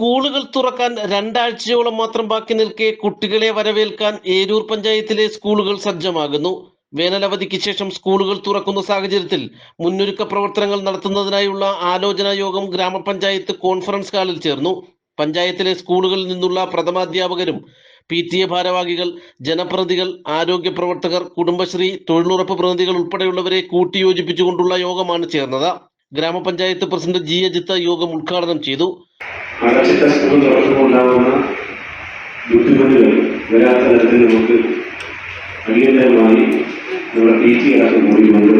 സ്കൂളുകൾ തുറക്കാൻ രണ്ടാഴ്ചയോളം മാത്രം ബാക്കി നിൽക്കെ കുട്ടികളെ വരവേൽക്കാൻ ഏരൂർ പഞ്ചായത്തിലെ സ്കൂളുകൾ സജ്ജമാകുന്നു. വേനലവധിക്ക് ശേഷം സ്കൂളുകൾ തുറക്കുന്ന സാഹചര്യത്തിൽ മുന്നൊരുക്ക പ്രവർത്തനങ്ങൾ നടത്തുന്നതിനായുള്ള ആലോചനാ യോഗം ഗ്രാമപഞ്ചായത്ത് കോൺഫറൻസ് ഹാളിൽ ചേർന്നു. പഞ്ചായത്തിലെ സ്കൂളുകളിൽ നിന്നുള്ള പ്രഥമാധ്യാപകരും പി ടി എ ഭാരവാഹികൾ ജനപ്രതികൾ ആരോഗ്യ പ്രവർത്തകർ കുടുംബശ്രീ തൊഴിലുറപ്പ് പ്രതിനിധികൾ ഉൾപ്പെടെയുള്ളവരെ കൂട്ടിയോജിപ്പിച്ചുകൊണ്ടുള്ള യോഗമാണ് ചേർന്നത്. ഗ്രാമപഞ്ചായത്ത് പ്രസിഡന്റ് ജി. അജിത്ത് യോഗം ഉദ്ഘാടനം ചെയ്തു. അടച്ചിട്ട സ്കൂൾ തുറക്കുമ്പോണ്ടാവുന്ന ബുദ്ധിമുട്ടുകൾ വരാത്ത തരത്തിൽ നമുക്ക് അടിയന്തരമായി നമ്മുടെ പി ടി അടക്കം കൂടിക്കൊണ്ട്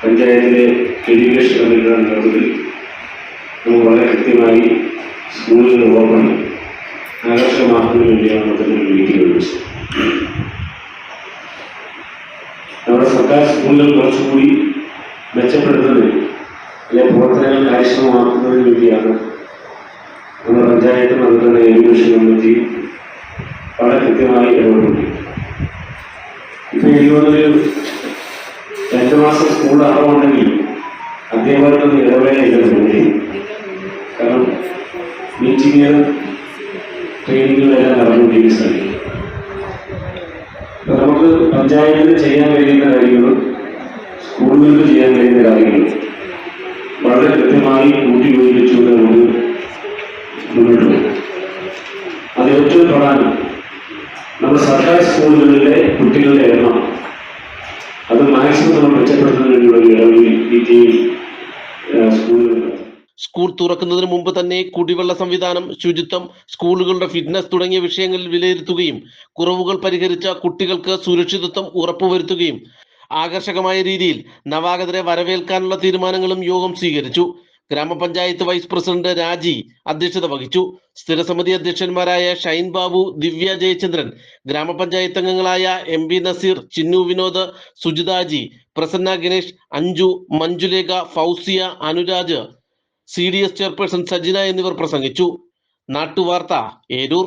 പഞ്ചായത്തിലെ എഡ്യൂക്കേഷൻ കമ്മിറ്റിയുടെ നേതൃത്വത്തിൽ നമുക്ക് വളരെ കൃത്യമായി സ്കൂളുകൾ ഓപ്പൺ ആകർഷകമാക്കുന്നതിന് വേണ്ടിയാണ് മൊത്തത്തിൽ മീറ്റിംഗ് വിളിച്ചത് നമ്മുടെ സർക്കാർ സ്കൂളുകൾ കുറച്ചുകൂടി മെച്ചപ്പെടുത്തുന്നതിന് അല്ലെ പ്രവർത്തനങ്ങൾ കാര്യക്ഷമമാക്കുന്നതിന് വേണ്ടിയാണ് പഞ്ചായത്തും നടത്തുന്ന എഡ്യൂക്കേഷൻ കമ്മിറ്റി വളരെ കൃത്യമായി ഇടപെടുന്നുണ്ട് ഇപ്പൊ എനിക്ക് തോന്നുന്നൊരു രണ്ടു മാസം സ്കൂൾ അടവുണ്ടെങ്കിൽ അധ്യാപകർക്കൊന്നും ഇടവേളയില്ലെന്ന് തോന്നി കാരണം മീറ്റിംഗ് ട്രെയിനിങ്ങുകളെല്ലാം നടന്നുകൊണ്ടിരിക്കുന്ന നമുക്ക് പഞ്ചായത്തിന് ചെയ്യാൻ കഴിയുന്ന കാര്യങ്ങളും സ്കൂളുകൾക്ക് ചെയ്യാൻ കഴിയുന്ന കാര്യങ്ങളും വളരെ കൃത്യമായി കൂട്ടി കൂട്ടിയോജിപ്പിച്ചുകൊണ്ട് നമുക്ക് മുന്നോട്ട് പോകും. അത് ഏറ്റവും പ്രധാനം നമ്മുടെ സർക്കാർ സ്കൂളുകളിലെ കുട്ടികളുടെ എണ്ണം അത് മാക്സിമം നമ്മൾ മെച്ചപ്പെടുത്തുന്നതിന് വേണ്ടിയുള്ള ടീം സ്കൂളുകൾ സ്കൂൾ തുറക്കുന്നതിന് മുമ്പ് തന്നെ കുടിവെള്ള സംവിധാനം ശുചിത്വം സ്കൂളുകളുടെ ഫിറ്റ്നസ് തുടങ്ങിയ വിഷയങ്ങളിൽ വിലയിരുത്തുകയും കുറവുകൾ പരിഹരിച്ച കുട്ടികൾക്ക് സുരക്ഷിതത്വം ഉറപ്പുവരുത്തുകയും ആകർഷകമായ രീതിയിൽ നവാഗതരെ വരവേൽക്കാനുള്ള തീരുമാനങ്ങളും യോഗം സ്വീകരിച്ചു. ഗ്രാമപഞ്ചായത്ത് വൈസ് പ്രസിഡന്റ് രാജി അധ്യക്ഷത വഹിച്ചു. സ്ഥിരസമിതി അധ്യക്ഷന്മാരായ ഷൈൻ ബാബു ദിവ്യ ജയചന്ദ്രൻ ഗ്രാമപഞ്ചായത്ത് അംഗങ്ങളായ M B Naseer Chinnu Vinod Sujithaji Prasanna Ganesh Anju Manjulekha Fousiya Anuraj C D S chairperson Sajina എന്നിവർ പ്രസംഗിച്ചു. നാട്ടുവാർത്ത ഏരൂർ.